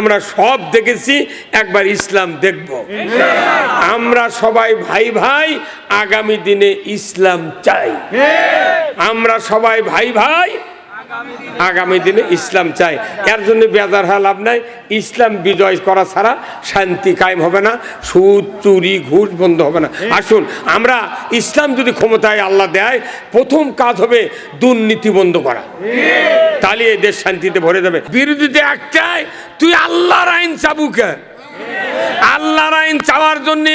আমরা সব দেখেছি, একবার ইসলাম দেখব। আমরা সবাই ভাই ভাই, আগামী দিনে ইসলাম চাই। আমরা সবাই ভাই ভাই আগামী দিনে ইসলাম চাই। এর জন্য বেজার হওয়া লাভ নাই। ইসলাম বিজয় করা ছাড়া শান্তি কায়েম হবে না, সুদ, চুরি, ঘুষ বন্ধ হবে না। আসুন, আমরা ইসলাম যদি ক্ষমতায় আল্লাহ দেয়, প্রথম কাজ হবে দুর্নীতি বন্ধ করা। তাহলে এই দেশ শান্তিতে ভরে যাবে। বিরোধীতে একটাই তুই আল্লাহর আইন চাবুকে। আল্লাহর আইন চাওয়ার জন্য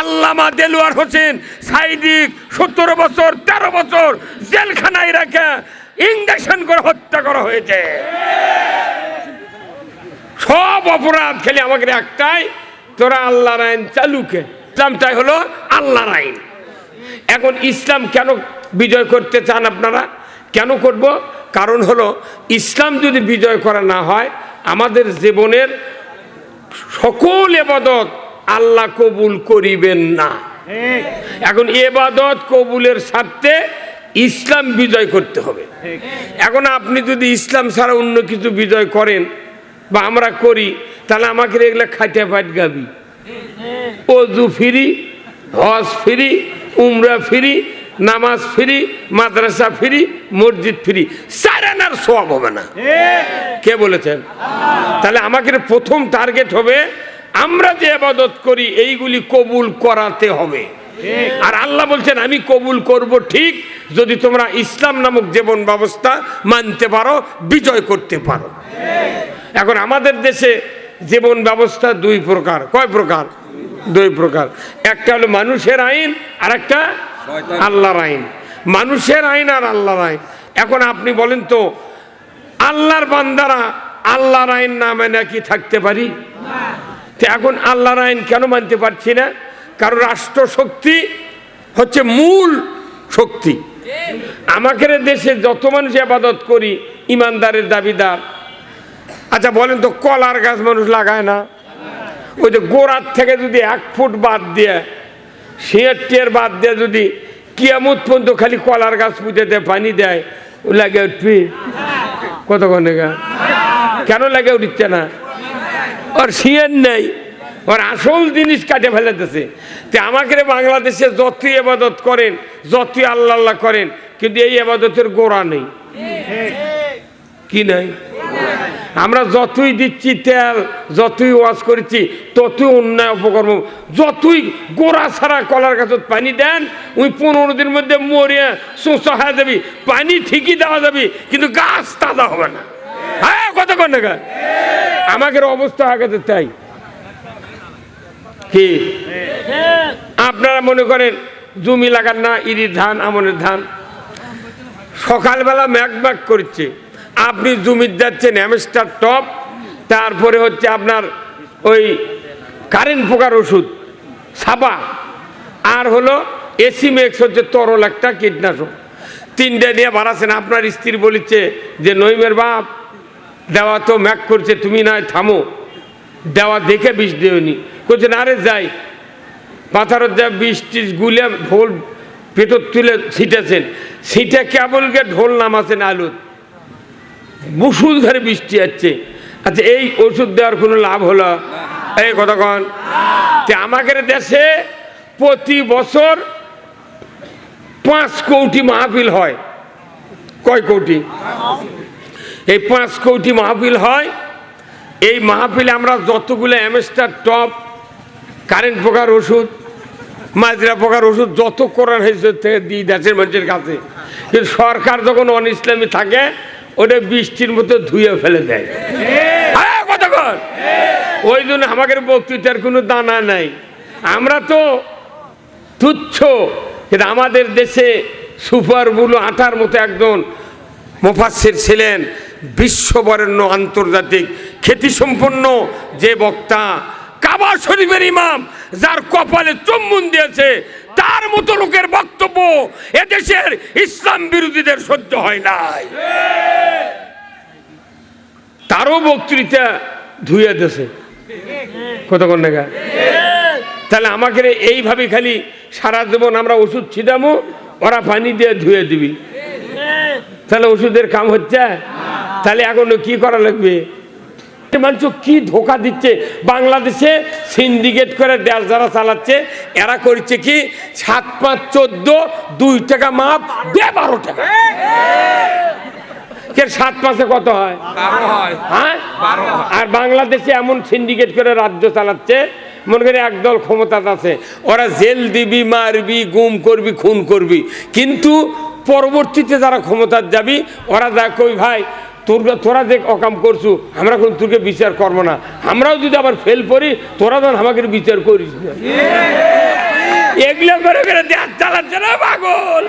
আল্লামা দেলোয়ার হোসেন সাইদিক সতেরো বছর, তেরো বছর জেলখানায় রাখা। ইঞ্জেকশন করে হত্যা করা হয়েছে। সব অপরাধ খেলে আমাকে একটাই তোরা আল্লাহর আইন চালুকে ইসলামটাই হলো আল্লাহর আইন। এখন ইসলাম কেন বিজয় করতে চান আপনারা? কেন করব? কারণ হলো ইসলাম যদি বিজয় করা না হয় আমাদের জীবনের সকল এবাদত আল্লাহ কবুল করিবেন না। এখন এবাদত কবুলের স্বার্থে ইসলাম বিজয় করতে হবে। এখন আপনি যদি ইসলাম ছাড়া অন্য কিছু বিজয় করেন বা আমরা করি, তাহলে আমাকে এগুলো খাইতে ফাইট গাবি। অজু ফিরি, হজ ফিরি, উমরা ফিরি, নামাজ ফিরি, মাদ্রাসা ফিরি, মসজিদ ফিরি সারানার সব হবে না। কে বলেছেন? তাহলে আমাকে প্রথম টার্গেট হবে, আমরা যে আবাদত করি, এইগুলি কবুল করাতে হবে। আর আল্লাহ বলছেন, আমি কবুল করব ঠিক যদি তোমরা ইসলাম নামক জীবন ব্যবস্থা মানতে পারো, বিজয় করতে পারো। এখন আমাদের দেশে জীবন ব্যবস্থা দুই প্রকার। কয় প্রকার? দুই প্রকার। একটা হলো মানুষের আইন আর একটা আল্লাহর আইন। মানুষের আইন আর আল্লাহর আইন। এখন আপনি বলেন তো, আল্লাহর বান্দারা আল্লাহর আইন না মেনে কি থাকতে পারি? তো এখন আল্লাহর আইন কেন মানতে পারছি না? কারণ রাষ্ট্রশক্তি হচ্ছে মূল শক্তি। আমাদের দেশে যত মানুষ আবাদত করি, ইমানদারের দাবিদার। আচ্ছা বলেন তো, কলার গাছ মানুষ লাগায় না? ওই যে গোড়ার থেকে যদি এক ফুট বাদ দিয়ে শিয়ের টিয়ের বাদ দিয়ে যদি কিয়ামত পর্যন্ত খালি কলার গাছ পুঁতে দেয় পানি দেয়, ও লাগে উঠবি? গা কেন লাগে উঠছে না? আর শিয়ের নেই। ওর আসল জিনিস কাটে ফেলেতেছে তো আমাকে বাংলাদেশে যতই এবাদত করেন, যতই আল্লাহ আল্লাহ করেন, কিন্তু এই এবাদতের গোড়া নেই। কি নাই? আমরা যতই দিচ্ছি তেল, যতই ওয়াজ করেছি, ততই অন্যায় অপকর্ম, যতই গোড়া ছাড়া কলার গাছত পানি দেন, ওই পনেরো দিনের মধ্যে মরিয়া সোঁচা হয়ে যাবি, পানি ঠিকই দেওয়া যাবে, কিন্তু গাছ তাজা হবে না। হ্যাঁ কতক্ষণ না আমাকে অবস্থা গেছে তাই। কি? আপনারা মনে করেন জমি লাগান না ইরির ধান আমনের ধান। সকালবেলা ম্যাক ম্যাক করছে। আপনি জমির যাচ্ছেন অ্যামস্টার টপ তারপরে হচ্ছে আপনার ওই কারেন্ট পোকার ওষুধ সাবা। আর হলো এসি মেক্স হচ্ছে তরল একটা কীটনাশক। তিনটে নিয়ে বাড়াচ্ছেন আপনার স্ত্রী বলেছে যে নইমের বাপ দেওয়া তো ম্যাক করছে তুমি নয় থামো। দেওয়া দেখে বিষ দিওনি করছে না রে, যাই। পাথারের যা বিষ টিস গুলে ঢোল পেটর তুলে ছিটেছেন। ছিটে কেবল গিয়ে ঢোল নামাছেন আলুর মুসুল ধরে বৃষ্টি যাচ্ছে আচ্ছা এই ওষুধ দেওয়ার কোনো লাভ হলো? এই কতক্ষণ তে আমাদের দেশে প্রতি বছর পাঁচ কোটি মাহফিল হয়। কয় কোটি? এই পাঁচ কোটি মাহফিল হয় এই মাহফিলে আমরা যতগুলো অ্যামেস্টার টপ কারেন্ট পোকার ওষুধ, মাজরা পোকার ওষুধ, যত কোরআন হয়েছে থেকে দিই দেশের মানুষের কাছে। কিন্তু সরকার যখন অন ইসলামী থাকে, ওটা বৃষ্টির মতো ধুয়ে ফেলে দেয়। ওই জন্য আমাদের বক্তৃতার কোনো দানা নাই। আমরা তো তুচ্ছ, কিন্তু আমাদের দেশে সুপার বুলু আটার মতো একজন মুফাসির ছিলেন, বিশ্ববরেণ্য আন্তর্জাতিক খ্যাতিসম্পন্ন যে বক্তা কাবা শরীফের ইমাম, যার কপালে চুম্বন দিয়েছে, তার মতো লোকের বক্তব্য এদেশের ইসলাম বিরোধীদের সহ্য হয় নাই। তারও বক্তৃতা ধুয়ে দেশে কতক্ষণ দেখা তাহলে আমাকে এইভাবে খালি সারা জীবন আমরা ওষুধ ছিটামো ওরা পানি দিয়ে ধুয়ে দিবি। তাহলে ওষুধের কাম হচ্ছে? তাহলে এখন কি করা লাগবে? মানুষ কি ধোকা দিচ্ছে? বাংলাদেশে সিন্ডিকেট করে দেশ যারা চালাচ্ছে এরা করছে কি? সাত পাঁচ চোদ্দ দুই টাকা মাপ দে বারো টাকা। কে সাত পাঁচে কত হয়? হ্যাঁ। আর বাংলাদেশে এমন সিন্ডিকেট করে রাজ্য চালাচ্ছে মনে করি একদল ক্ষমতাতে আছে। ওরা জেল দিবি মারবি গুম করবি খুন করবি। কিন্তু পরবর্তীতে যারা ক্ষমতার যাবি ওরা যা কই ভাই তোর তোরা যে অকাম করছু আমরা কোন তোকে বিচার করব না। আমরাও যদি আবার ফেল করি তোরা যেন আমাকে বিচার করিস না। এগুলো করে করে দেশ চালাচ্ছে না পাগল?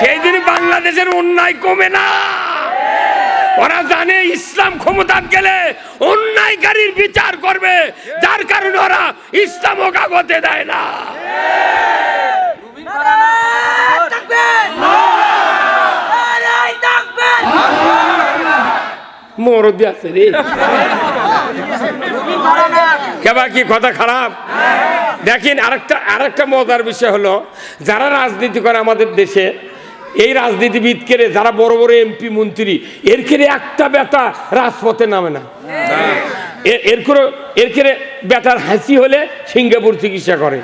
সেই দিন বাংলাদেশের অন্যায় কমে না। ওরা জানে ইসলাম ক্ষমতার গেলে অন্যায়কারীর বিচার করবে যার কারণে ওরা ইসলাম ও কাগজে দেয় না। মরদি আছে রে। কেবা কি কথা খারাপ? দেখেন আরেকটা আরেকটা মজার বিষয় হলো, যারা রাজনীতি করে আমাদের দেশে, এই রাজনীতিবিদ কেড়ে যারা বড় বড় এমপি মন্ত্রী, এর কেড়ে একটা বেটা রাজপথে নামে না। এর করে এর কেড়ে বেটার হাসি হলে সিঙ্গাপুর চিকিৎসা করে।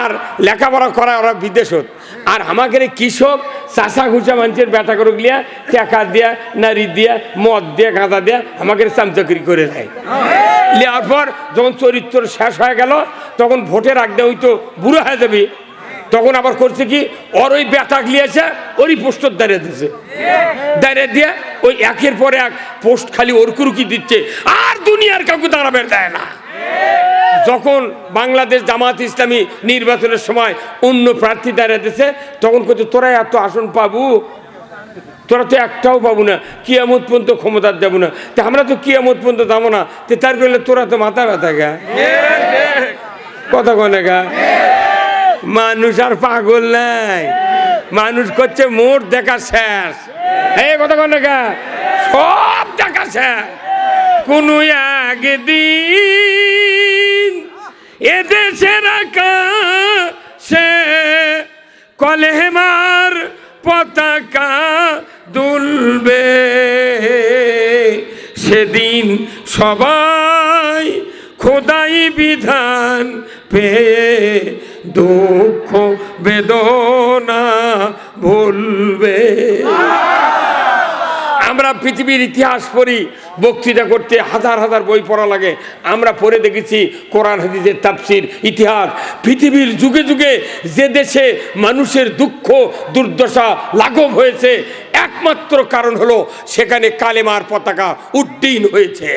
আর লেখাপড়া করা ওরা বিদেশত আর আমাকে কৃষক চাষা ঘুষা মানুষের বেটা করে গিয়া টাকা দিয়া, নারী দিয়া, মদ দিয়া, গাঁদা দিয়া আমাকে চামচাকরি করে দেয়। নেওয়ার পর যখন চরিত্র শেষ হয়ে গেল, তখন ভোটের আগে হয়তো বুড়ো হয়ে যাবে। তখন আবার করছে কি, ওর ওই বেটা গিয়েছে ওরই পোস্টর দাঁড়িয়ে দিচ্ছে দাঁড়িয়ে দিয়ে ওই একের পর এক পোস্ট খালি ওরকুরুকি দিচ্ছে। আর দুনিয়ার কাউকে দাঁড়াবে দেয় না। যখন বাংলাদেশ জামাত ইসলামী নির্বাচনের সময় অন্য প্রার্থী দাঁড়িয়ে দিচ্ছে তখন করছে তোরা এত আসন পাবো? তোরা তো একটাও পাবো না। কিয়ামত পর্যন্ত ক্ষমতার যাব না। তা আমরা তো কিয়ামত পর্যন্ত যাব না। তো তার করলে তোরা তো মাথা ব্যথা গা? কথা কনে গা? মানুষ আর পাগল নাই। মানুষ করছে, মোট দেখা শেষ। এই কথা কনে গা? সব দেখা শেষ। কোন একদিন এদেশের আকাশে কলেমার পতাকা দুলবে। সেদিন সবাই খোদাই বিধান পেয়ে দুঃখ বেদনা ভুলবে। পৃথিবীর ইতিহাস পড়ি, বক্তৃতা করতে হাজার হাজার বই পড়া লাগে। আমরা পড়ে দেখেছি কোরআন, হাদিসের তাফসির, ইতিহাস। পৃথিবীর যুগে যুগে যে দেশে মানুষের দুঃখ, দুর্দশা লাঘব হয়েছে, একমাত্র কারণ হলো সেখানে কালেমার পতাকা উড্ডীন হয়েছে।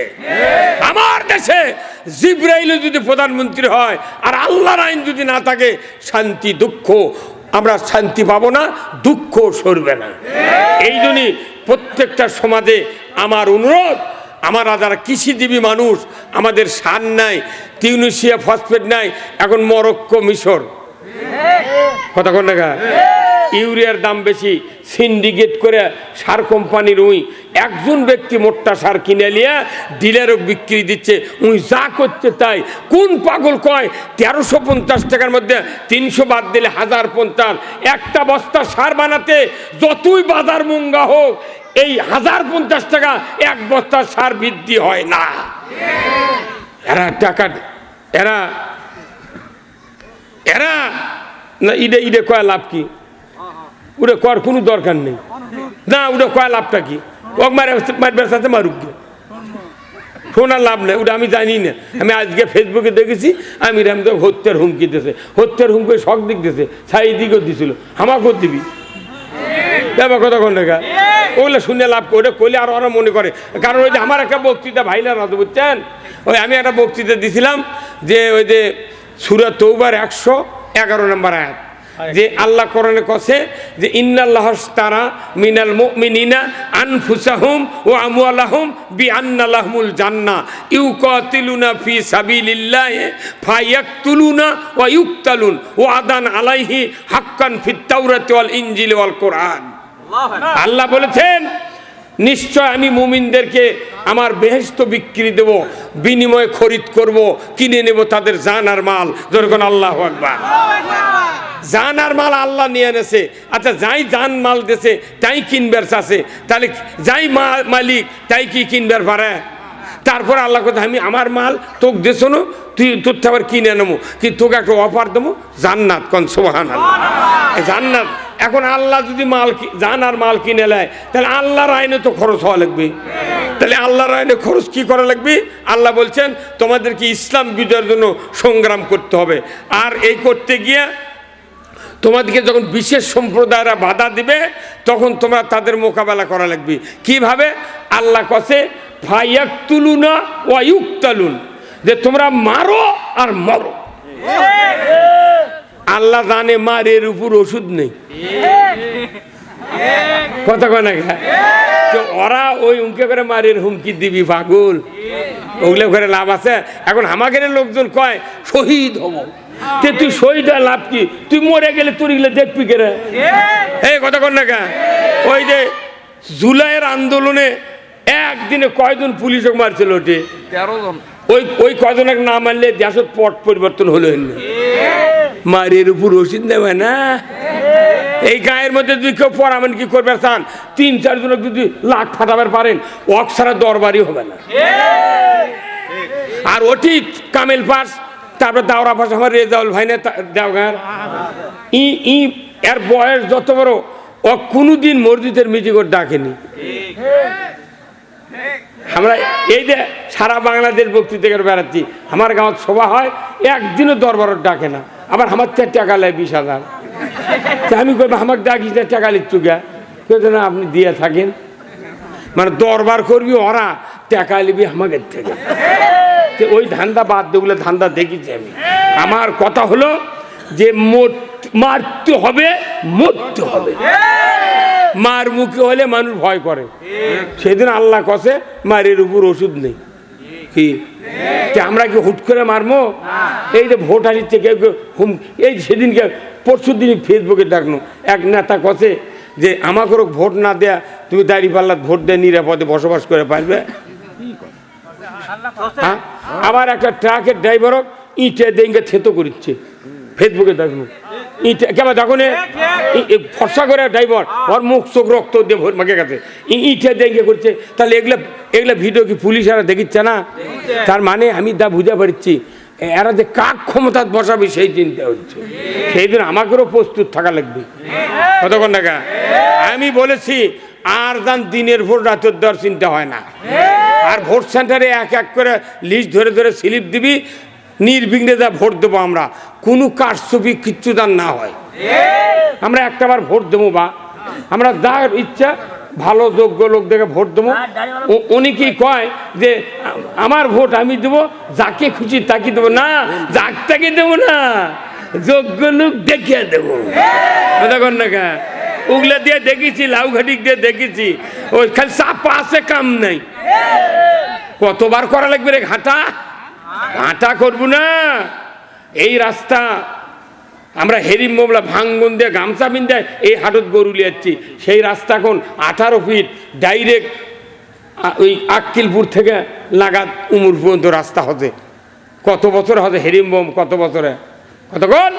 আমার দেশে জিব্রাইল যদি প্রধানমন্ত্রী হয়, আর আল্লাহর আইন যদি না থাকে, শান্তি, দুঃখ, আমরা শান্তি পাবো না, দুঃখ সরবে না। এই জন্যই প্রত্যেকটা সমাজে আমার অনুরোধ, আমরা যারা কৃষিজীবী মানুষ, আমাদের সার নাই তিউনিশিয়া ফসফেট নাই, এখন মরক্কো মিশর। কথা কোন টাকা ইউরিয়ার দাম বেশি, সিন্ডিকেট করে সার কোম্পানির উই। একজন ব্যক্তি মোটটা সার কিনে নিয়ে ডিলারও বিক্রি দিচ্ছে, উই যা করছে তাই। কোন পাগল কয়, তেরোশো পঞ্চাশ টাকার মধ্যে তিনশো বাদ দিলে হাজার পঞ্চাশ। একটা বস্তা সার বানাতে যতই বাজার মুঙ্গা হোক এই হাজার পঞ্চাশ টাকা এক বস্তা সার বৃদ্ধি হয় না। এরা টাকা এরা এরা না, ইডে ইডে কয় লাভ কি? ওটা কর, কোনো দরকার নেই। না ওটা কয় লাভটা কি? ও মারে মারবার সাথে মারুক গে। শোনার লাভ নেই ওটা আমি জানি না। আমি আজকে ফেসবুকে দেখেছি, আমি রাম তো হত্যার হুমকি দিতেছে হত্যার হুমকি শখ দিক দিতেছে সাই দিকেও দিছিল। আমাকেও দিবি? দেবা কথা কোন রেখা ওগুলো শুনে লাভ করে কইলে আর ওরা মনে করে। কারণ ওই যে আমার একটা বক্তৃতা ভাইলা না তো বুঝছেন? ওই আমি একটা বক্তৃতা দিছিলাম যে ওই যে সুরা তৌবার একশো এগারো নম্বর আয়াত। যে আল্লাহ কোরআনে কছে যে ইন্নাল্লাহ তারা মিনাল মুমিনিনা আনফুসাহুম ও আমওয়ালাহুম বি আন্নালাহুমুল জান্না ইউকাতিলুনা ফি সাবিলিল্লাহ ফায়াকতুলুনা ওয়া ইউকতালুন ওয়া আদান আলাইহি হাক্কান ফিত তাওরাতি ওয়াল ইনজিল ওয়াল কোরআন। আল্লাহ বলেছেন নিশ্চয় আমি মুমিনদেরকে আমার বেহেস্ত বিক্রি দেব বিনিময়ে খরিদ করব কিনে নেব তাদের জান আর মাল যেরকম আল্লাহ আকবার। জান আর মাল আল্লাহ নিয়ে এনেছে। আচ্ছা যাই জান মাল দেছে তাই কিনবার চাষে তাহলে যাই মালিক তাই কি কিনবার পারে? তারপর আল্লাহ কথা আমি আমার মাল তোকে দেশো না তুই তোর আবার কিনে নেব কি তোকে একটা অফার দেবো জান্নাত কন সোহান জান্নাত এখন আল্লাহ যদি মাল জান আর মাল কিনে নেয়, তাহলে আল্লাহর আইনে তো খরচ হওয়া লাগবে। তাহলে আল্লাহর আইনে খরচ কি করা লাগবে? আল্লাহ বলছেন, তোমাদেরকে ইসলাম বিজয়ের জন্য সংগ্রাম করতে হবে। আর এই করতে গিয়ে তোমাদেরকে যখন বিশেষ সম্প্রদায়রা বাধা দিবে, তখন তোমরা তাদের মোকাবেলা করা লাগবে। কীভাবে? আল্লাহ কসে ফাইয়াক তুলুনা ওয়ায়ুক তালুন যে তোমরা মারো আর মরো। আল্লাহ জানে মারের উপর ওষুধ নেই। কথা কয় না গা? তো ওরা ওই উমকে করে মারের হুমকি দিবি পাগল। ওগুলো করে লাভ আছে। এখন আমাদের লোকজন কয় শহীদ হব। তে তুই শহীদ লাভ কি? তুই মরে গেলে তোর এগুলো দেখবি কে এই কথা কর না কা ওই যে জুলাইয়ের আন্দোলনে একদিনে কয়জন পুলিশক মারছিল ওটি? তেরো জন। ওই ওই কজনের না মারলে দেশের পট পরিবর্তন হলো না মারের উপর ওষুধ নেবে না? এই গায়ের মধ্যে যদি কেউ পরামেন কি করবে চান তিন চারজন যদি লাখ ফাটাবার পারেন অক্সারা দরবারই হবে না। আর ওটি কামেল পাস তারপরে দাওরা পাস আমার রেজাউল ভাই না দেওগার। ই ই, এর বয়স যত বড়, ও কোনোদিন মসজিদের মিটিং ওর ডাকেনি। আমরা এই যে সারা বাংলাদেশ বক্তৃতা করে বেড়াচ্ছি, আমার গাঁৱত সভা হয়, একদিনও দরবারত ডাকে না। আবার আমার থেকে টাকা লেয় বিশ হাজার। তা আমি কই, আমাকে ডাকিস না, টাকা লিখছু গা কইছে না আপনি দিয়ে থাকেন। মানে দরবার করবি ওরা, টাকা নিবি আমাদের থেকে। ওই ধান্দা বাদ দেগুলো ধান্দা দেখেছি আমি। আমার কথা হলো যে মোট, মারতে হবে, মরতে হবে। মার মুখে হলে মানুষ ভয় করে। সেদিন আল্লাহ কষে মারের উপর ওষুধ নেই। কি? আমরা কি হুট করে মারমো এই যে ভোট আসছে কেউ কেউ হুম, এই সেদিনকে, পরশু দিনই ফেসবুকে ডাকনো এক নেতা কষে যে আমাকেও ভোট না দেয়া, তুমি দাঁড়িয়ে পাল্লার ভোট দিয়ে নিরাপদে বসবাস করে পারবে? হ্যাঁ? আবার একটা ট্রাকের ড্রাইভারও ইটে দেঙ্গে থেতো করিচ্ছে। ফেসবুকে দেখুন ইটে কেমন দেখুন ফর্সা করে ড্রাইভার, ওর মুখ, চোখ, রক্ত দিয়ে ভোর মাকে গেছে। ইটে দেঙ্গে করছে। তাহলে এগুলা এগুলা ভিডিও কি পুলিশ এরা দেখিচ্ছে না? তার মানে আমি দা বুঝতে পারছি এরা যে কাক ক্ষমতা বসাবে সেই চিন্তা হচ্ছে। সেই দিন আমাকেও প্রস্তুত থাকা লাগবে। কতক্ষণ টাকা আমি বলেছি, আর যান দিনের ভোট রাতের দেওয়ার চিন্তা হয় না। আর ভোট সেন্টারে এক এক করে লিস্ট ধরে ধরে স্লিপ দিবি নির্বিঘ্নে যা ভোট দেবো আমরা কোনো কারচুপি কিচ্ছু দান না হয়। আমরা একটাবার ভোট দেবো বা আমরা যার ইচ্ছা ভালো যোগ্য লোক দেখে ভোট দেবো। উ- উনি কি কয় যে আমার ভোট আমি দেবো যাকে খুশি তাকে দেবো না যাক তাকে দেবো না যোগ্য লোক দেখিয়ে দেবো। দেখুন না কা উগলা দিয়ে দেখেছি লাউঘাটি দিয়ে দেখেছি ওই খালি চাপা আছে কাম নাই। কতবার করা লাগবে রে ঘাটা? ঘাটা করব না। এই রাস্তা, আমরা হেরিম মোবলা ভাঙ্গন দিয়ে, গামছা বিন্দে এই হাটত গরু লিয়াচ্ছি সেই রাস্তা এখন আঠারো ফিট, ডাইরেক্ট ওই আক্কিলপুর থেকে লাগাত উমুর পর্যন্ত রাস্তা হতে। কত বছর হবে হেরিম বোম কত বছরে? কতক্ষণ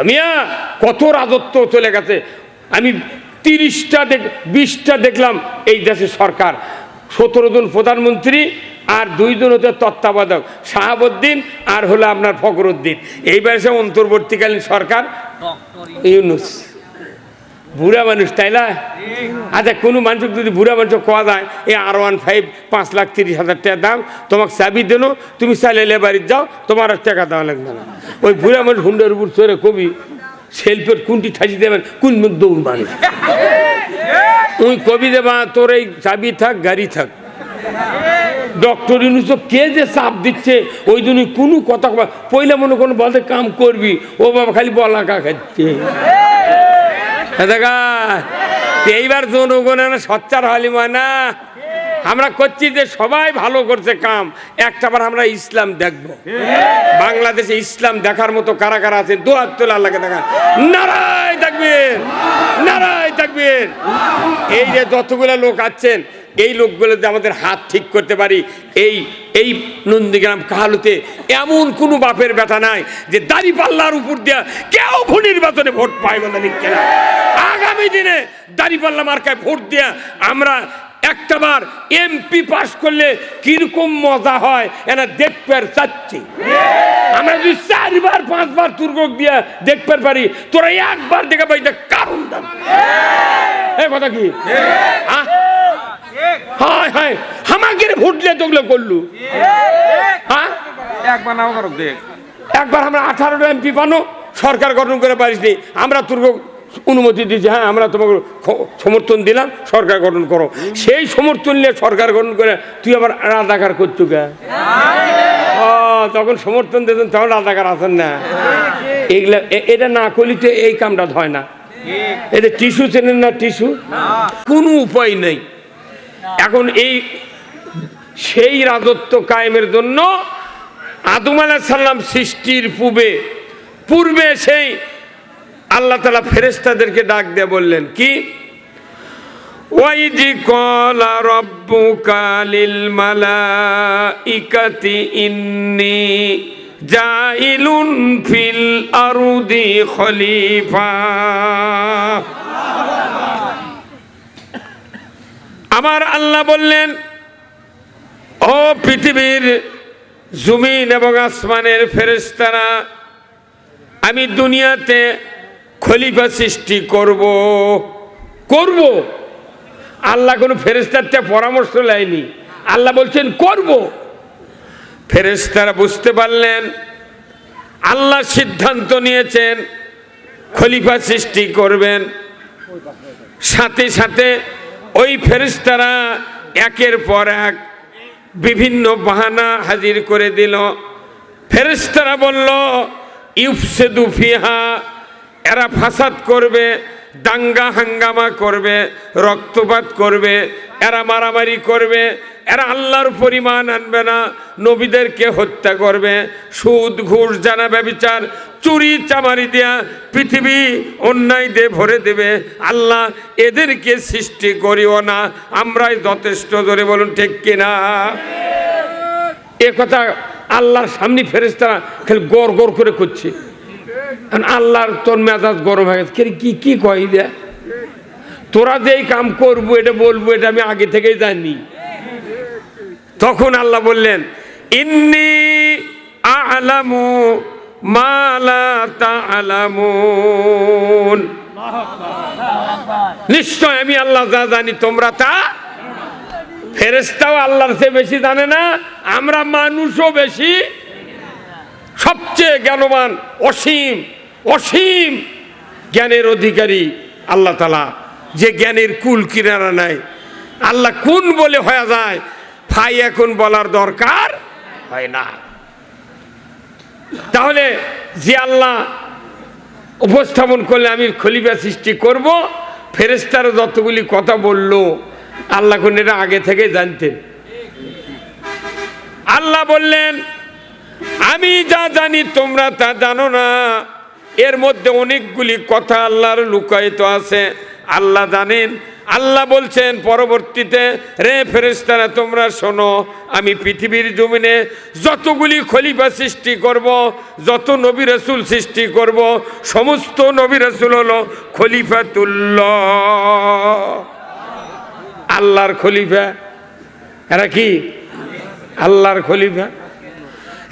আমিয়া, কত রাজত্ব চলে গেছে। আমি তিরিশটা দেখ বিশটা দেখলাম এই দেশের সরকার। সতেরো জন প্রধানমন্ত্রী আর দুইজন হচ্ছে তত্ত্বাবধায়ক শাহাবুদ্দিন আর হলো আপনার ফখরুদ্দিন। এইবার সে অন্তর্বর্তীকালীন সরকার। ইউনুস। বুড়া মানুষ তাই না? আচ্ছা কোনো মানুষ যদি বুড়া মানুষ কোয়া যায় এই আর ওয়ান ফাইভ পাঁচ লাখ তিরিশ হাজার টাকা দাম তোমাকে চাবি দিল তুমি চাইলে বাড়ির যাও তোমার আর টাকা দেওয়া লাগবে না। ওই বুড়া মানুষ হুন্ডার উপর চড়ে কবি সেলফের কোনটি ঠাসি দেবেন কোন মুখ দৌড় মানুষ ওই কবি দেবা তোর এই চাবি থাক গাড়ি থাক। ডক্টর ইউনুস কে যে চাপ দিচ্ছে, ওই জন্য কোনো কথা পয়লা মনে কোনো বলতে কাম করবি, ও বাবা খালি বলাকা খাচ্ছে। দেখা। এইবার জনগণের সচ্চার হলি না। আমরা করছি যে সবাই ভালো করছে কাম। একটাবার আমরা ইসলাম দেখব। বাংলাদেশে ইসলাম দেখার মতো কারা কারা আছে, দু হাত তোলা আল্লাহকে দেখা। নারায় থাকবেন নারায় থাকবেন এই যে যতগুলো লোক আছেন এই লোকগুলো যে আমাদের হাত ঠিক করতে পারি এই এই নন্দীগ্রাম কাহালুতে এমন কোনো বাপের ব্যথা নাই যে দাড়ি পাল্লার উপর দিয়া কেউ ভোট নির্বাচনে ভোট পায় বলে কেনা আগামী দিনে দাড়ি পাল্লা মার্কায় ভোট দিয়া আমরা একটাবার এমপি পাস করলে কীরকম মজা হয় এনা দেখতে চাচ্ছি। আমরা যদি চারবার পাঁচবার তুর্গক দিয়ে দেখতে পারি তোরা একবার দেখে পাই কারণ দাম। এ কথা কি? আহ? হায় হায় আমাকে ভুটলে তোগুলো করলু? হ্যাঁ? একবার নাও করো দেখ। একবার আমরা আঠারোটা এমপি পানো সরকার গঠন করে পারিসনি আমরা তোর অনুমতি দিয়েছি হ্যাঁ আমরা তোমাকে সমর্থন দিলাম সরকার গঠন করো। সেই সমর্থন নিয়ে সরকার গঠন করে তুই আবার রাজাকার করছু কে? তখন সমর্থন দিয়েছেন তখন রাজাকার আছেন না। এইগুলা এটা না করলে তো এই কামটা হয় না। এটা টিস্যু চেনেন না টিস্যু? কোনো উপায় নেই। এখন এই সেই রাজত্ব কায়েমের জন্য আদম সাল্লাম সৃষ্টির পূর্বে পূর্বে সেই আল্লাহ তালা ফেরেস্তাদেরকে ডাক দিয়ে বললেন, কি? ওয়াইজি কলা রব্বুকা লিল মালাইকাতি ইন্নি আরুদি খলিফা। আমার আল্লাহ বললেন, ও পৃথিবীর জমিন এবং আসমানের ফেরেস্তারা আমি দুনিয়াতে খলিফা সৃষ্টি করব। করব? আল্লাহ কোনো ফেরেস্তার থেকে পরামর্শ নেয়নি আল্লাহ বলছেন, করব। ফেরেস্তারা বুঝতে পারলেন, আল্লাহ সিদ্ধান্ত নিয়েছেন, খলিফা সৃষ্টি করবেন। সাথে সাথে ওই ফেরিস্তারা একের পর এক বিভিন্ন বাহানা হাজির করে দিল। ফেরিস্তারা বলল, ইউফসেদু ফিহা এরা ফাসাদ করবে, দাঙ্গা হাঙ্গামা করবে, রক্তপাত করবে, এরা মারামারি করবে এরা আল্লাহর পরিমাণ আনবে না, নবীদেরকে হত্যা করবে, সুদ, ঘুষ, জানা ব্যবিচার, চুরি, চামারি দেয়া পৃথিবী অন্যায় দিয়ে ভরে দেবে। আল্লাহ এদেরকে সৃষ্টি করিও না, আমরাই যথেষ্ট ধরে বলুন ঠিক কিনা? এ কথা আল্লাহর সামনে ফেরেস্তারা খালি গড় গড় করে করছে আল্লাহর তোর মেজাজ গরম হয়ে গেছে। কি কি কয় দে তোরা যে কাম করব, এটা বলব, এটা আমি আগে থেকেই জানি। তখন আল্লাহ বললেন, ইন্নি আলামু মালা তালামুন। নিশ্চয় আমি আল্লাহ যা জানি তোমরা তা। ফেরেস্তাও আল্লাহর চেয়ে বেশি জানে না, আমরা মানুষও বেশি। সবচেয়ে জ্ঞানবান, অসীম অসীম জ্ঞানের অধিকারী আল্লাহ তালা যে জ্ঞানের কুল কিনারা নাই। আল্লাহ কোন বলে হয়ে যায়? ফাই এখন বলার দরকার হয় না। তাহলে যে আল্লাহ উপস্থাপন করলে আমি খলিফা সৃষ্টি করব ফেরেস্তার যতগুলি কথা বলল, আল্লাহ কোন এটা আগে থেকে জানতেন। আল্লাহ বললেন, আমি যা জানি তোমরা তা জানো না। এর মধ্যে অনেকগুলি কথা আল্লাহর লুকায়িত আছে। আল্লাহ জানেন আল্লাহ বলছেন, পরবর্তীতে, রে ফেরেস্তারা তোমরা শোনো, আমি পৃথিবীর জমিনে যতগুলি খলিফা সৃষ্টি করব, যত নবী রসুল সৃষ্টি করব, সমস্ত নবী রসুল হলো খলিফাতুল্লাহ। আল্লাহর খলিফা? এরা কি? আল্লাহর খলিফা?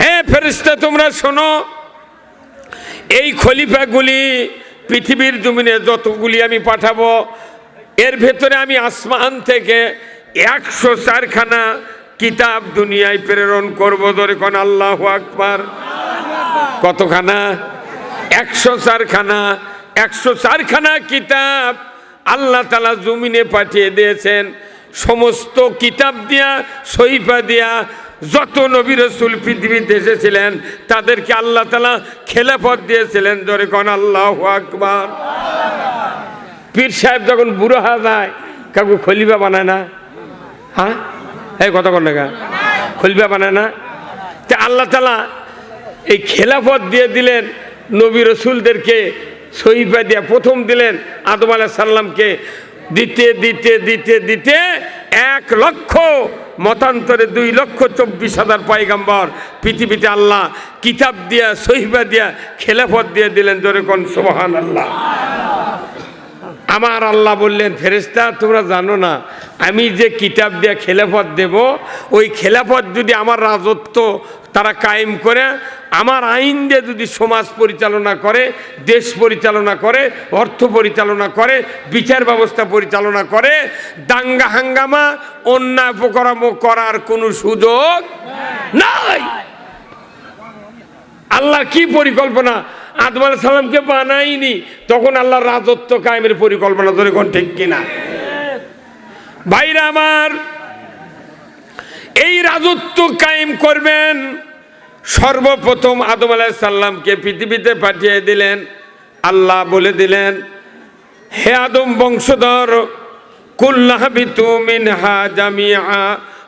হ্যাঁ ফেরিস্তা তোমরা শোনো, এই খলিফাগুলি পৃথিবীর জমিনে যতগুলি আমি পাঠাবো এর ভেতরে আমি আসমান থেকে একশো চারখানা কিতাব দুনিয়ায় প্রেরণ করব ধরে কোন আল্লাহ আকবার। কতখানা? একশো চারখানা একশো চারখানা কিতাব আল্লাহ তালা জমিনে পাঠিয়ে দিয়েছেন। সমস্ত কিতাব দিয়া, সহিফা দিয়া, যত নবী রসুল পৃথিবীতে এসেছিলেন, তাদেরকে আল্লাহ তালা খেলাফত দিয়েছিলেন ধরে কোন আল্লাহ আকবার। পীর সাহেব যখন বুড়ো হয়ে যায় কাকু খলিবা বানায় না? হ্যাঁ? এই কথা কন না খলিফা বানায় না? তা আল্লাহ তালা এই খেলাফত দিয়ে দিলেন, নবী রসুলদেরকে সহিফা দিয়ে প্রথম দিলেন, আদম আলাহ সাল্লামকে দিতে দিতে দিতে দিতে এক লক্ষ, মতান্তরে দুই লক্ষ চব্বিশ হাজার পয়গাম্বর। পৃথিবীতে আল্লাহ কিতাব দিয়া সহিফা দিয়া খেলাফত দিয়ে দিলেন, জোরে কোন সোহান আল্লাহ আমার আল্লাহ বললেন ফেরেস্তা তোমরা জানো না আমি যে কিতাব দিয়ে খেলাফত দেব ওই খেলাফত যদি আমার রাজত্ব তারা কায়েম করে আমার আইন দিয়ে যদি সমাজ পরিচালনা করে দেশ পরিচালনা করে অর্থ পরিচালনা করে বিচার ব্যবস্থা পরিচালনা করে দাঙ্গা হাঙ্গামা অন্যায় উপকর্ম করার কোনো সুযোগ নাই। আল্লাহ কি পরিকল্পনা? আদম আলাহ সালামকে বানাইনি, তখন আল্লাহর রাজত্ব কায়েমের পরিকল্পনা ধরে কোন ঠিক কিনা? ভাইরা আমার, এই রাজত্ব কায়েম করবেন, সর্বপ্রথম আদম আলাহ সাল্লামকে পৃথিবীতে পাঠিয়ে দিলেন, আল্লাহ বলে দিলেন, হে আদম বংশধর কুল্লাহ বিতু মিনহা জামিআ।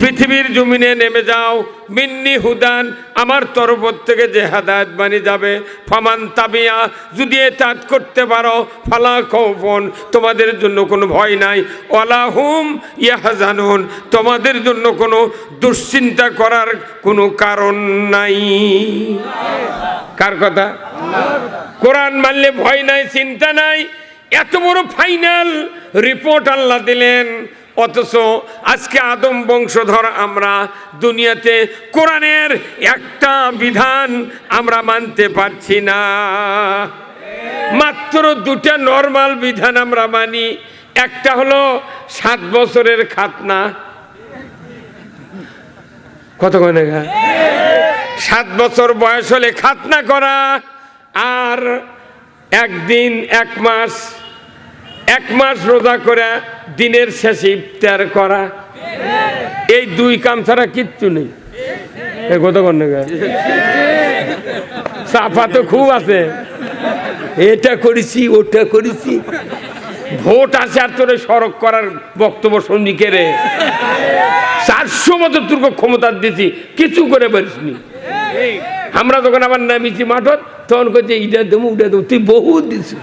পৃথিবীর জমিনে নেমে যাও। মিন্নি হুদান, আমার তরফ থেকে যে হাদায়ত বানি যাবে, ফামান তাবিয়া, যদি এ তাত করতে পারো, ফালা কৌফন তোমাদের জন্য কোনো ভয় নাই। ওয়ালাহুম ইয়াহাজানুন, তোমাদের জন্য কোনো দুশ্চিন্তা করার কোনো কারণ নাই। কার কথা? কোরআন মানলে ভয় নাই, চিন্তা নাই। এত বড় ফাইনাল রিপোর্ট আল্লাহ দিলেন। অথচ আজকে আদম বংশধর আমরা দুনিয়াতে কোরআনের একটা বিধান আমরা মানতে পারছি না। মাত্র দুটা নর্মাল বিধান আমরা মানি। একটা হলো সাত বছরের খাতনা। কত না সাত বছর বয়স হলে খাতনা করা আর একদিন এক মাস এক মাস রোজা করে দিনের শেষে ইফতার করা। এই দুই কাম ছাড়া কিচ্ছু নেই। কন্যা চাপা তো খুব আছে। এটা করেছি, ওটা করেছি। ভোট আছে আর তোরে সড়ক করার বক্তব্য শুনবি রে? চারশো বছর তোর ক্ষমতা দিয়েছি, কিছু করে পারিসনি। আমরা যখন আবার নামিছি মাঠত, তখন করছে ইটা দেবো উঠে দেবো। তুই বহুত দিছি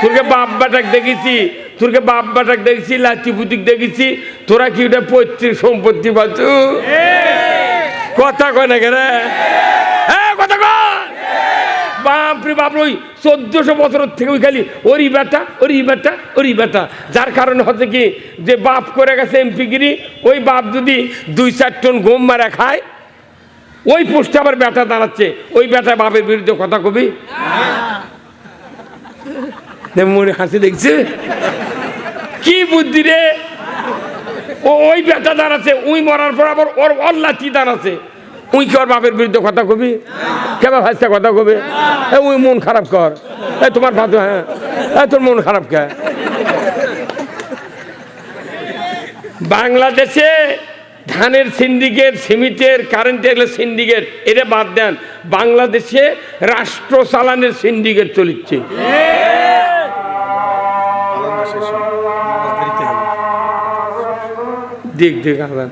তোরকে বাপ বাটাক দেখেছি, তোরকে বাপ বাটাক দেখেছি লাচি পুতিক দেখেছি। তোরা কি ওটা পৈতৃক সম্পত্তি পাচ্ছু কথা কয় না কেন? কথা কয়? বাপরে বাপ ওই চোদ্দশো বছর থেকে ওই খালি ওরি বেটা ওরি বেটা ওরি বেটা। যার কারণে হচ্ছে কি, যে বাপ করে গেছে এমপিগিরি ওই বাপ যদি দুই, চার টন গম মারা খায়, ওই পোস্টে আবার বেটা দাঁড়াচ্ছে। ওই বেটা বাপের বিরুদ্ধে কথা কবি? মনে হাসি দেখছে। কি বুদ্ধি রে? ও, ওই বেটা দাঁড়াচ্ছে উই মরার পর আবার ওর লাঠি দাঁড়াচ্ছে উই কি ওর বাপের বিরুদ্ধে কথা কবি? কেবা ভাসতে কথা কবে? এ, উই মন খারাপ কর। এ, তোমার ভাত হ্যাঁ। এ, তোর মন খারাপ কে? বাংলাদেশে ধানের সিন্ডিকেট সিমিটের কারেন্টের সিন্ডিকেট এটা বাদ দেন। বাংলাদেশে রাষ্ট্র চালানের সিন্ডিকেট চলিচ্ছে। দিক দিক আদান